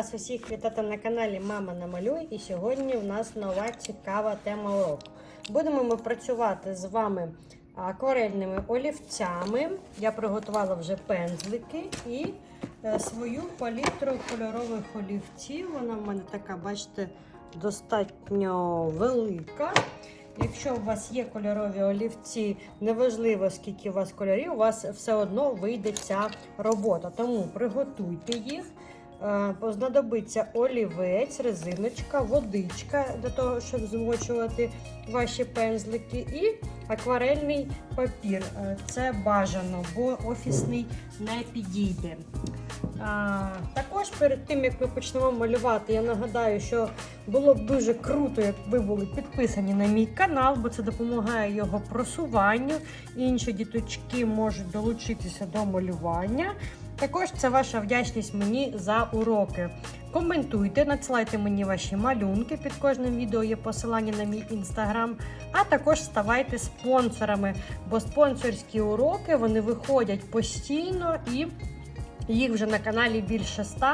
вас усіх вітати на каналі Мама Намалюй. І сьогодні у нас нова цікава тема уроку. Будемо ми працювати з вами акварельними олівцями. Я приготувала вже пензлики і е, свою палітру кольорових олівців. Вона в мене така, бачите, достатньо велика. Якщо у вас є кольорові олівці, неважливо скільки у вас кольорів, у вас все одно вийде ця робота. Тому приготуйте їх. Е, Знадобиться олівець, резиночка, водичка для того, щоб змочувати ваші пензлики, і акварельний папір. Е, Це бажано, бо офісний не підійде. Також перед тим як ми почнемо малювати, я нагадаю, що було б дуже круто, як ви були підписані на мій канал, бо це допомагає його просуванню. Інші діточки можуть долучитися до малювання. Також це ваша вдячність мені за уроки. Коментуйте, надсилайте мені ваші малюнки. Під кожним відео є посилання на мій інстаграм. А також ставайте спонсорами, бо спонсорські уроки вони виходять постійно і їх вже на каналі більше 100,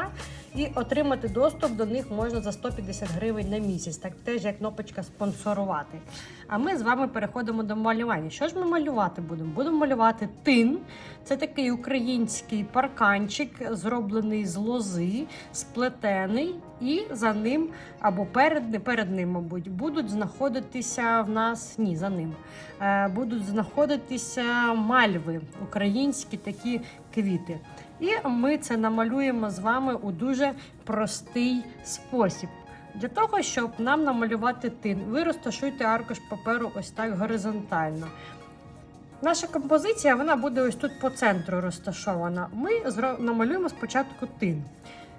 і отримати доступ до них можна за 150 гривень на місяць. Так теж як кнопочка спонсорувати. А ми з вами переходимо до малювання. Що ж ми малювати будемо? Будемо малювати тин. Це такий український парканчик, зроблений з лози, сплетений, і за ним або перед, перед ним, мабуть, будуть знаходитися в нас. Ні, за ним е, будуть знаходитися мальви, українські такі квіти. І ми це намалюємо з вами у дуже простий спосіб. Для того, щоб нам намалювати тин, ви розташуйте аркуш паперу ось так горизонтально. Наша композиція вона буде ось тут по центру розташована. Ми намалюємо спочатку тин.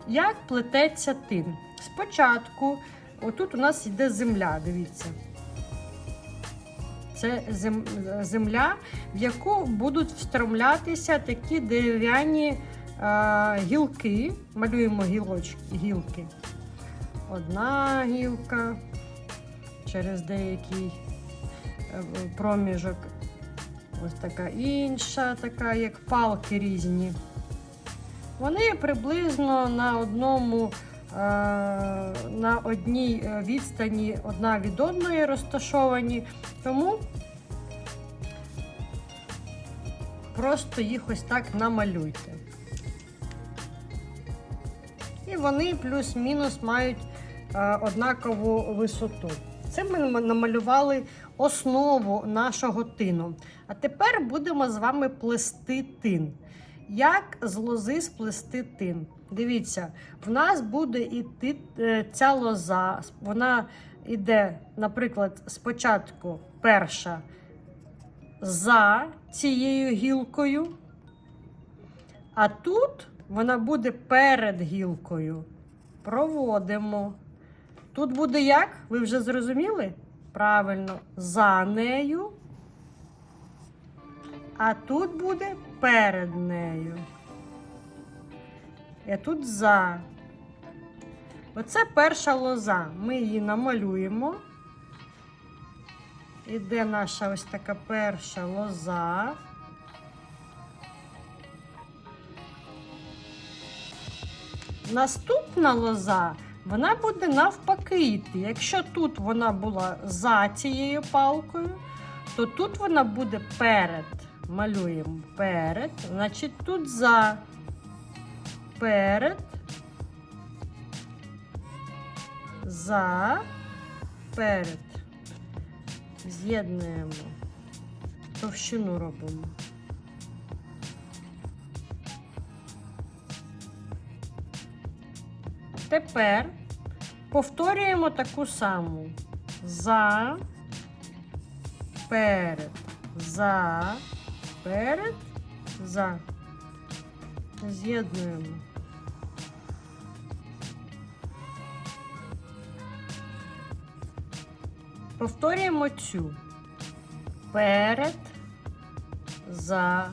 Як плететься тин? Спочатку, отут у нас йде земля, дивіться. Це земля, в яку будуть встромлятися такі дерев'яні е, гілки. Малюємо гілочки, гілки. Одна гілка через деякий е, проміжок. Ось така інша, така, як палки різні. Вони приблизно на одному. Е, На одній е, відстані одна від одної розташовані, тому просто їх ось так намалюйте. І вони плюс-мінус мають е, однакову висоту. Це ми намалювали основу нашого тину. А тепер будемо з вами плести тин. Як з лози сплести тин? Дивіться, в нас буде іти е, ця лоза. Вона йде, наприклад, спочатку перша за цією гілкою, а тут вона буде перед гілкою. Проводимо. Тут буде як? Ви вже зрозуміли? Правильно, за нею. А тут буде перед нею. І тут за. Оце перша лоза. Ми її намалюємо. Іде наша ось така перша лоза. Наступна лоза, вона буде навпаки йти. Якщо тут вона була за цією палкою, то тут вона буде перед. Малюємо перед, значить тут за перед, за перед. З'єднуємо, товщину робимо. Тепер повторюємо таку саму. За, перед, за, перед, за. З'єднуємо. Повторюємо цю. Перед, за,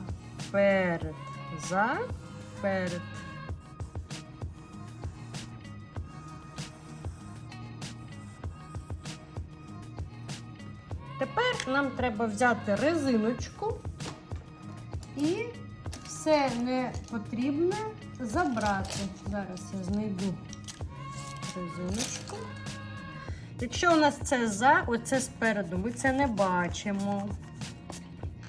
перед, за, перед. Тепер нам треба взяти резиночку і все не забрати. Зараз я знайду серцевиночку. Якщо у нас це за, оце спереду, ми це не бачимо.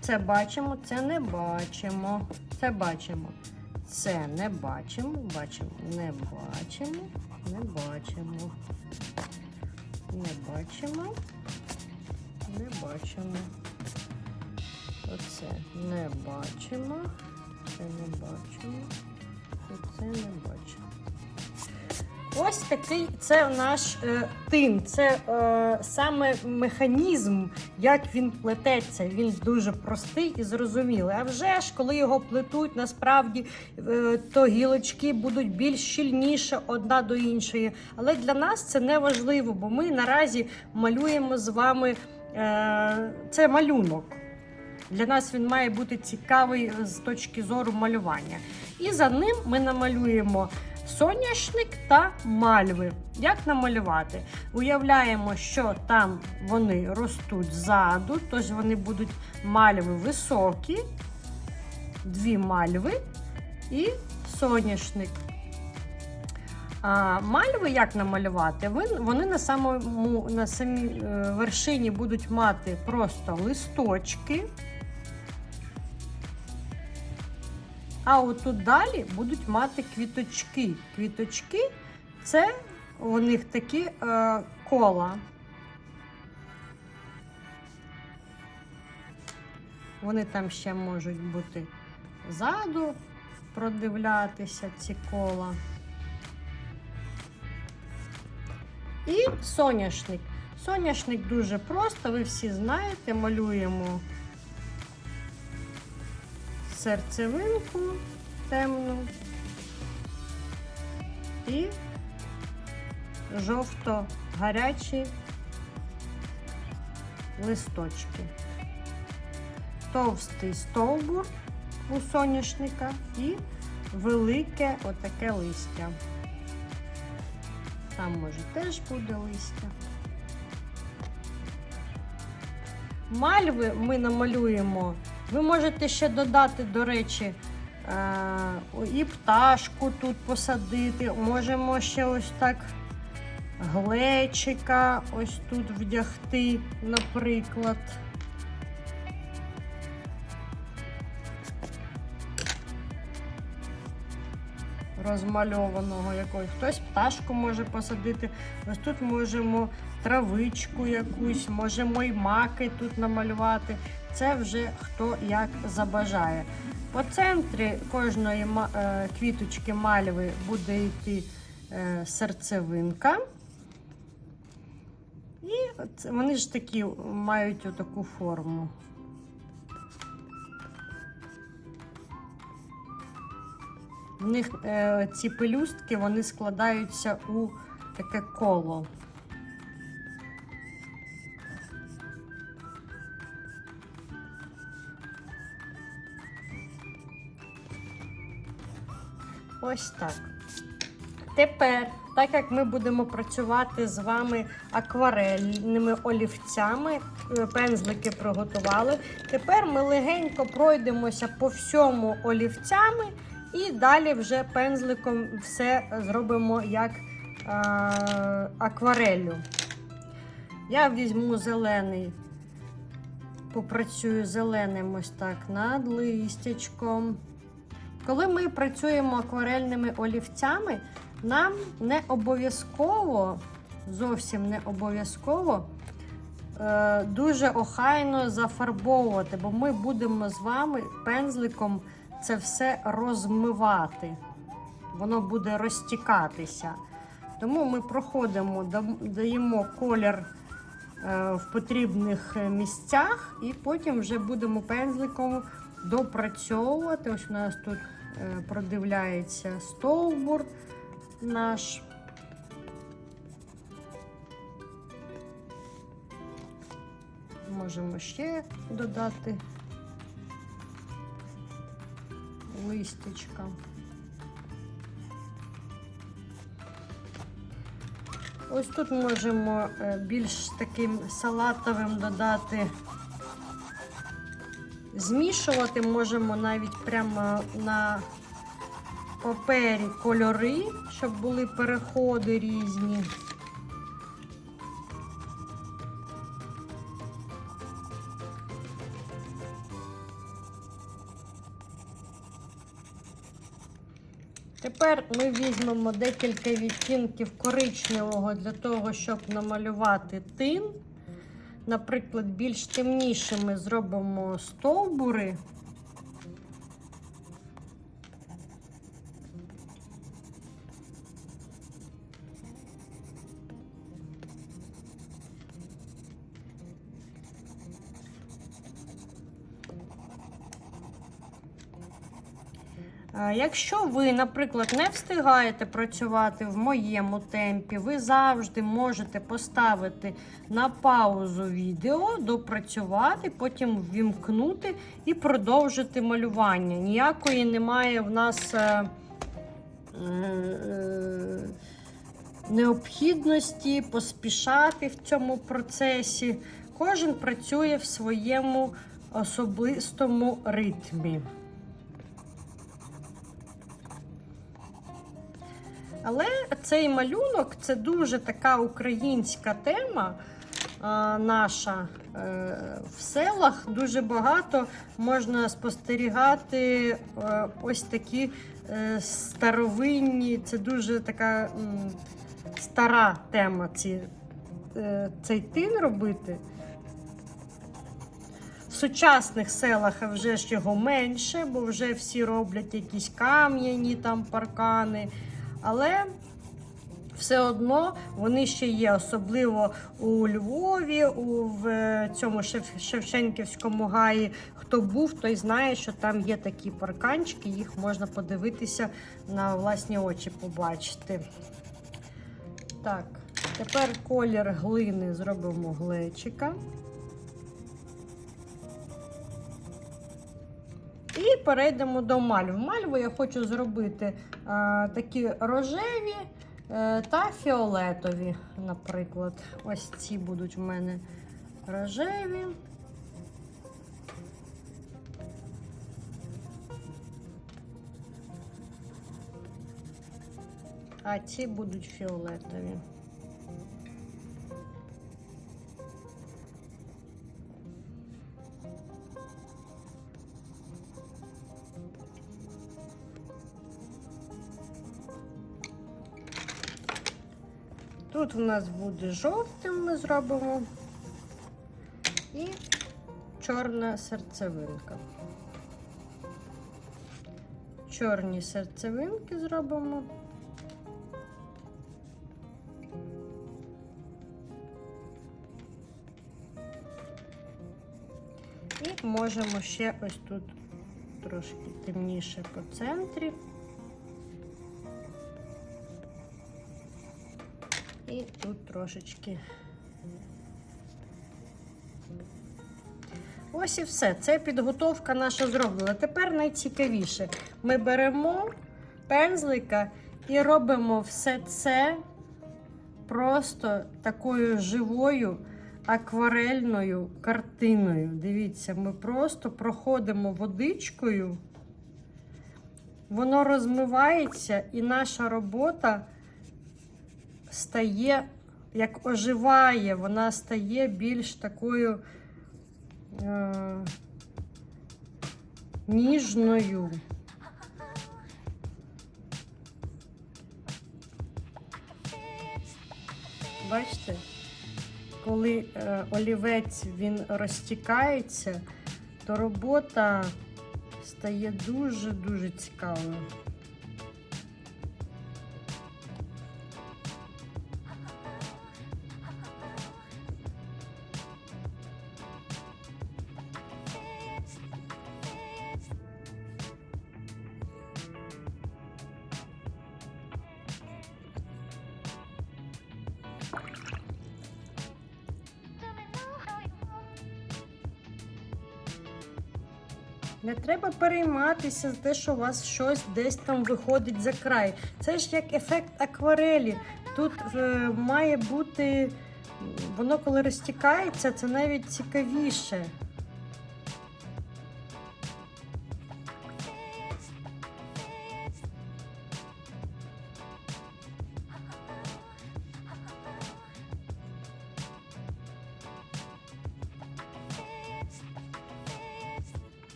Це бачимо, це не бачимо. Це бачимо. Це не бачимо, бачимо, не бачимо, не бачимо. Не бачимо. Не бачимо. Оце не бачимо. Це не бачимо. Оце не бачимо. Ось такий це наш е, тин. Це е, саме механізм, як він плететься. Він дуже простий і зрозумілий. А вже ж, коли його плетуть, насправді е, то гілочки будуть більш щільніше одна до іншої. Але для нас це не важливо, бо ми наразі малюємо з вами е, це малюнок. Для нас він має бути цікавий з точки зору малювання. І за ним ми намалюємо соняшник та мальви. Як намалювати? Уявляємо, що там вони ростуть ззаду, тож вони будуть мальви високі, дві мальви і соняшник. А мальви як намалювати? Вони на самому на самій е, вершині будуть мати просто листочки. А отут далі будуть мати квіточки. Квіточки це у них такі е, кола. Вони там ще можуть бути ззаду продивлятися ці кола. І соняшник. Соняшник дуже просто, ви всі знаєте, малюємо серцевинку темну і жовто-гарячі листочки. Товстий стовбур у соняшника і велике отаке листя. Там, може, теж буде листя. Мальви ми намалюємо. Ви можете ще додати, до речі, е, і пташку тут посадити. Можемо ще ось так глечика ось тут вдягти, наприклад. Розмальованого якогось. Хтось пташку може посадити. Ось тут можемо травичку якусь, можемо й маки тут намалювати. Це вже хто як забажає. По центрі кожної е, квіточки мальви буде йти е, серцевинка. І вони ж такі мають отаку форму. В них е, ці пелюстки вони складаються у таке коло. Ось так. Тепер, так як ми будемо працювати з вами акварельними олівцями, е, пензлики приготували. Тепер ми легенько пройдемося по всьому олівцями і далі вже пензликом все зробимо як аквареллю. Я візьму зелений, попрацюю зеленим ось так над листячком. Коли ми працюємо акварельними олівцями, нам не обов'язково, зовсім не обов'язково е, дуже охайно зафарбовувати, бо ми будемо з вами пензликом це все розмивати. Воно буде розтікатися. Тому ми проходимо, даємо колір е, в потрібних е, місцях, і потім вже будемо пензликом допрацьовувати. Ось у нас тут е, продивляється стовбур наш. Можемо ще додати листячка. Ось тут можемо е, більш таким салатовим додати. Змішувати можемо навіть прямо на папері кольори, щоб були переходи різні. Тепер ми візьмемо декілька відтінків коричневого для того, щоб намалювати тин. Наприклад, більш темнішими зробимо стовбури. Якщо ви, наприклад, не встигаєте працювати в моєму темпі, ви завжди можете поставити на паузу відео, допрацювати, потім ввімкнути і продовжити малювання. Ніякої немає в нас е, е, необхідності поспішати в цьому процесі. Кожен працює в своєму особистому ритмі. Але цей малюнок це дуже така українська тема наша. Е, в селах дуже багато можна спостерігати е, ось такі е, старовинні, це дуже така стара тема ці, цей тин робити. В сучасних селах вже ж його менше, бо вже всі роблять якісь кам'яні там паркани. Але все одно вони ще є, особливо у Львові, у в цьому Шев- Шевченківському гаї. Хто був, той знає, що там є такі парканчики, їх можна подивитися на власні очі побачити. Так, тепер колір глини зробимо глечика. І перейдемо до мальв. Мальву я хочу зробити а, такі рожеві е, та фіолетові, наприклад. Ось ці будуть в мене рожеві. А ці будуть фіолетові. Тут у нас буде жовтим, ми зробимо і чорна серцевинка. Чорні серцевинки зробимо. І можемо ще ось тут трошки темніше по центрі. І тут трошечки. Ось і все. Це підготовка наша зроблена. Тепер найцікавіше. Ми беремо пензлика і робимо все це просто такою живою акварельною картиною. Дивіться, ми просто проходимо водичкою, воно розмивається, і наша робота стає, як оживає, вона стає більш такою е, ніжною. Бачите, коли е, олівець він розтікається, то робота стає дуже-дуже цікавою. Не треба перейматися за те, що у вас щось десь там виходить за край. Це ж як ефект акварелі. Тут е, має бути, воно коли розтікається, це навіть цікавіше.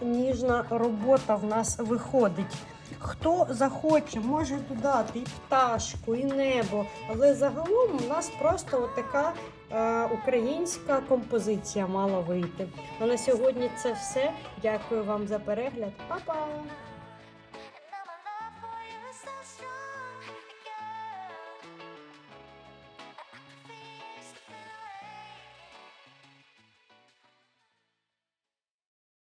Ніжна робота в нас виходить. Хто захоче, може додати і пташку, і небо. Але загалом у нас просто така е, українська композиція мала вийти. А на сьогодні це все. Дякую вам за перегляд. Па-па!